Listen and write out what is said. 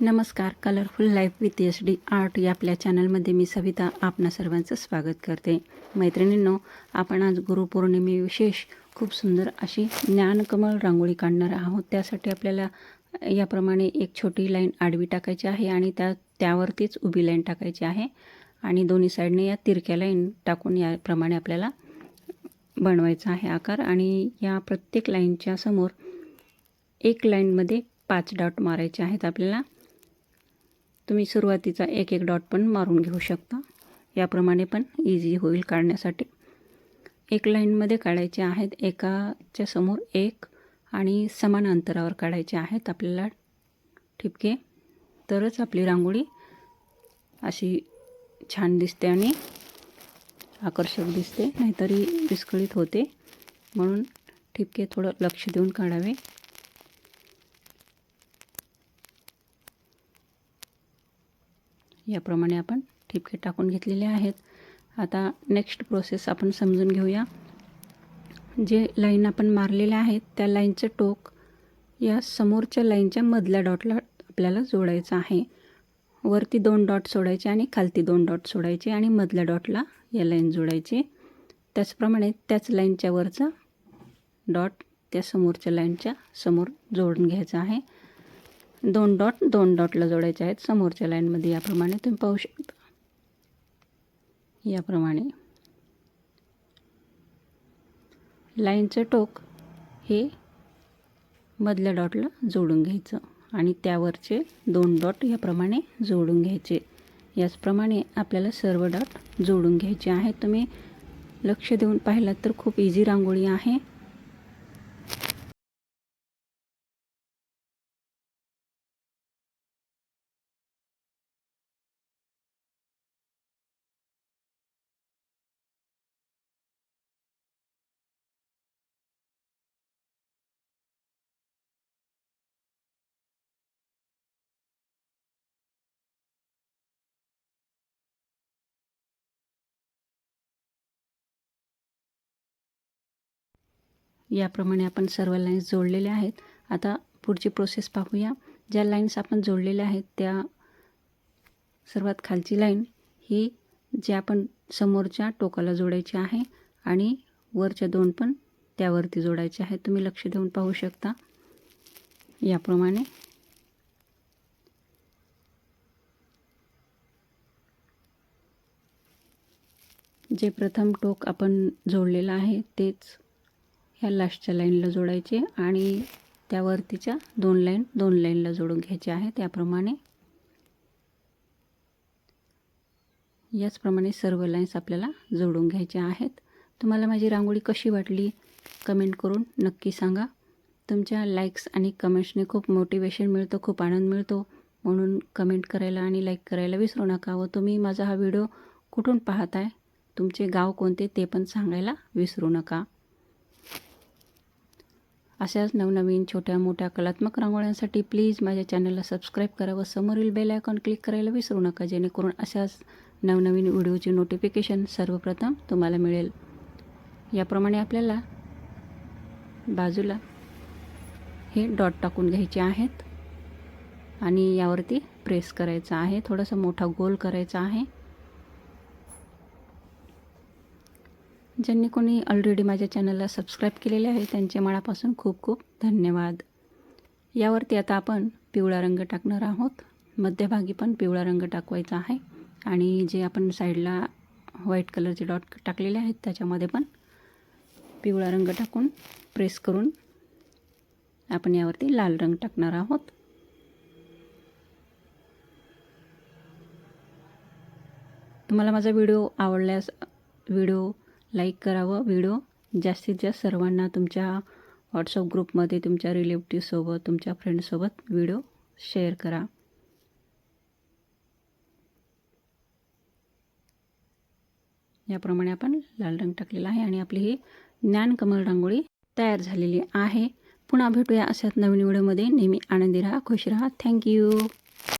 नमस्कार colourful life with S D art या आपल्या चॅनलमध्ये मी सविता आपणा सर्वांचं स्वागत करते. मैत्रिणींनो आपण आज गुरुपौर्णिमे विशेष खूप सुंदर अशी ज्ञानकमळ रांगोळी काढणार आहोत. त्यासाठी आपल्याला याप्रमाणे एक छोटी लाईन आडवी टाकायची आहे आणि त्या त्यावरतीच उभी लाईन टाकायची आहे. आणि दोन्ही साईडने या तिरक्या लाईन टाकून याप्रमाणे आपल्याला बनवायचा आहे आकार. आणि या प्रत्येक लाईनच्या समोर एक लाईनमध्ये पाच डॉट मारायचे आहेत आपल्याला. तुम्ही सुरुवातीचा एक एक डॉट पण मारून घेऊ शकता. याप्रमाणे पण इझी होईल काढण्यासाठी. एक लाईनमध्ये काढायचे आहेत. एकाच्या समोर एक आणि समान अंतरावर काढायचे आहेत आपल्याला. ठिपके. तरच आपली रांगोळी अशी छान दिसते आणि आकर्षक दिसते. नाहीतरी विस्कळीत होते. म्हणून ठिपके थोडं लक्ष देऊन काढावे. याप्रमाणे आपण ठिपके टाकून घेतलेले आहेत. आता नेक्स्ट प्रोसेस आपण समजून घेऊया. जे लाईन आपण मारलेल्या आहेत त्या लाईनचं टोक या समोरच्या लाईनच्या मधल्या डॉटला आपल्याला जोडायचं आहे. वरती दोन डॉट सोडायचे आणि खालती दोन डॉट सोडायचे आणि मधल्या डॉटला या लाईन जोडायचे. त्याचप्रमाणे त्याच लाईनच्या वरचा डॉट त्या समोरच्या लाईनच्या समोर जोडून घ्यायचा आहे. दोन डॉट दोन डॉटला जोडायचे आहेत. समोरच्या लाईनमध्ये याप्रमाणे तुम्ही पाहू शकता. याप्रमाणे. लाईनचं टोक हे मधल्या डॉटला जोडून घ्यायचं आणि त्यावरचे दोन डॉट याप्रमाणे जोडून घ्यायचे. याचप्रमाणे आपल्याला सर्व डॉट जोडून घ्यायचे आहेत. तुम्ही लक्ष देऊन पाहिलात तर खूप इझी रांगोळी आहे. याप्रमाणे आपण सर्व लाईन्स जोडलेल्या आहेत. आता पुढची प्रोसेस पाहूया. ज्या लाईन्स आपण जोडलेल्या आहेत त्या सर्वात खालची लाईन ही जे आपण समोरच्या टोकाला जोडायची आहे आणि वरच्या दोन पण त्यावरती जोडायचे आहेत. तुम्ही लक्ष देऊन पाहू शकता. याप्रमाणे जे प्रथम टोक आपण जोडलेलं आहे तेच ह्या लास्टच्या लाईनला जोडायचे आणि त्यावरतीच्या दोन लाईन दोन लाईनला जोडून घ्यायचे आहे. त्याप्रमाणे याचप्रमाणे सर्व लाईन्स आपल्याला जोडून घ्यायच्या आहेत. तुम्हाला माझी रांगोळी कशी वाटली? कमेंट करून नक्की सांगा. तुमच्या लाईक्स आणि कमेंट्सने खूप मोटिवेशन मिळतं खूप आनंद मिळतो. म्हणून कमेंट करायला आणि लाईक करायला विसरू नका व तुम्ही माझा हा व्हिडिओ कुठून पाहत आहे तुमचे गाव कोणते ते पण सांगायला विसरू नका. अशाच नवनवीन छोट्या मोठ्या कलात्मक रांगोळ्यांसाठी प्लीज माझ्या चॅनलला सबस्क्राईब करा व समोरील बेल आयकॉन क्लिक करायला विसरू नका जेणेकरून अशाच नवनवीन व्हिडिओची नोटिफिकेशन सर्वप्रथम तुम्हाला मिळेल. याप्रमाणे आपल्याला बाजूला हे डॉट टाकून घ्यायचे आहेत आणि यावरती प्रेस करायचं आहे थोडासा मोठा गोल करायचा आहे. ज्यांनी कोणी ऑलरेडी माझ्या चॅनलला सबस्क्राईब केलेले आहे त्यांच्या मनापासून खूप खूप धन्यवाद. यावरती आता आपण पिवळा रंग टाकणार आहोत. मध्यभागी पण पिवळा रंग टाकवायचा आहे. आणि जे आपण साईडला व्हाईट कलरचे डॉट टाकलेले आहेत त्याच्यामध्ये पण पिवळा रंग टाकून प्रेस करून आपण यावरती लाल रंग टाकणार आहोत. तुम्हाला माझा व्हिडिओ आवडल्यास व्हिडिओ लाईक करावं. व्हिडिओ जास्तीत जास्त सर्वांना तुमच्या व्हॉट्सअप ग्रुपमध्ये तुमच्या रिलेटिव्हसोबत तुमच्या फ्रेंडसोबत व्हिडिओ शेअर करा. याप्रमाणे आपण लाल रंग टाकलेला आहे आणि आपली ही ज्ञानकमल रांगोळी तयार झालेली आहे. पुन्हा भेटूया अशाच नवीन व्हिडिओमध्ये. नेहमी आनंदी राहा खुश राहा. थँक्यू